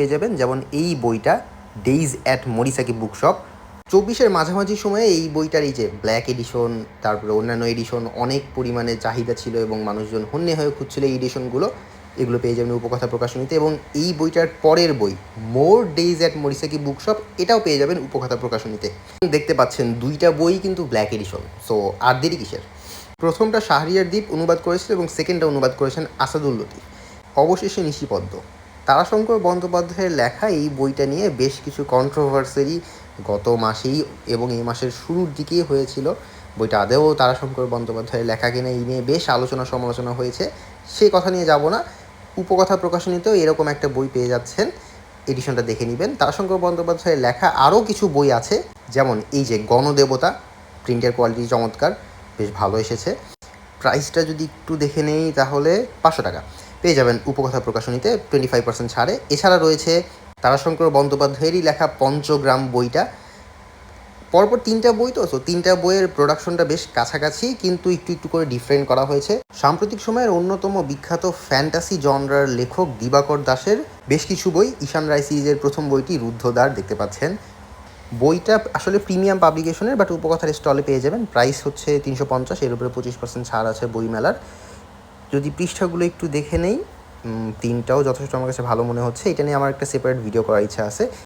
পেয়ে যাবেন। যেমন এই বইটা days at Morisaki book shop চব্বিশের মাঝামাঝি সময়ে এই বইটার এই যে ব্ল্যাক এডিশন তারপরে অন্যান্য এডিশন অনেক পরিমাণে চাহিদা ছিল এবং মানুষজন হন্যে হয়ে খুঁজছিল এই এডিশনগুলো এগুলো পেয়ে যাবেন উপকথা প্রকাশনীতে এবং এই বইটার পরের বই more days at Morisaki book shop এটাও পেয়ে যাবেন উপকথা প্রকাশনীতে দেখতে পাচ্ছেন দুইটা বই কিন্তু ব্ল্যাক এডিশন সো আর দেরি কিসের? প্রথমটা শাহরিয়ার দ্বীপ অনুবাদ করেছিল এবং সেকেন্ডটা অনুবাদ করেছেন আসাদুল লতিফ। অবশেষে নিশিপদ্ম। তারাশঙ্কর বন্দ্যোপাধ্যায়ের লেখা এই বইটা নিয়ে বেশ কিছু কন্ট্রোভার্সারি গত মাসেই এবং এই মাসের শুরুর দিকেই হয়েছিল। বইটা আদেও তারাশঙ্কর বন্দ্যোপাধ্যায়ের লেখা কিনা এই নিয়ে বেশ আলোচনা সমালোচনা হয়েছে। সে কথা নিয়ে যাব না। উপকথা প্রকাশনীতেও এরকম একটা বই পেয়ে যাচ্ছেন। এডিশনটা দেখে নেবেন। তারাশঙ্কর বন্দ্যোপাধ্যায়ের লেখা আরও কিছু বই আছে, যেমন এই যে গণদেবতা প্রিন্টের কোয়ালিটি চমৎকার, বেশ ভালো এসেছে। প্রাইসটা যদি একটু দেখে নেই তাহলে পাঁচশো টাকা। পেয়ে যাবেন উপকথা প্রকাশনীতে টোয়েন্টি ফাইভ পার্সেন্ট ছাড়ে। এছাড়া রয়েছে তারাশঙ্কর বন্দ্যোপাধ্যায়েরই লেখা পঞ্চগ্রাম বইটা। পরপর তিনটা বই তো তো তিনটা বইয়ের প্রোডাকশনটা বেশ কাছাকাছি, কিন্তু একটু একটু করে ডিফারেন্ট করা হয়েছে। সাম্প্রতিক সময়ের অন্যতম বিখ্যাত ফ্যান্টাসি জনরার লেখক দিবাকর দাসের বেশ কিছু বই ঈশান রায় সিরিজের প্রথম বইটি রুদ্ধদ্বার দেখতে পাচ্ছেন। বইটা আসলে প্রিমিয়াম পাবলিকেশনের বাট উপকথার স্টলে পেয়ে যাবেন। প্রাইস হচ্ছে তিনশো পঞ্চাশ, এর উপরে পঁচিশ পার্সেন্ট ছাড় আছে বইমেলার। যদি পৃষ্ঠাগুলো একটু দেখে নেই তিনটাও যথেষ্ট আমার কাছে ভালো মনে হচ্ছে। এটা নিয়ে আমার একটা সেপারেট ভিডিও করার ইচ্ছা আছে।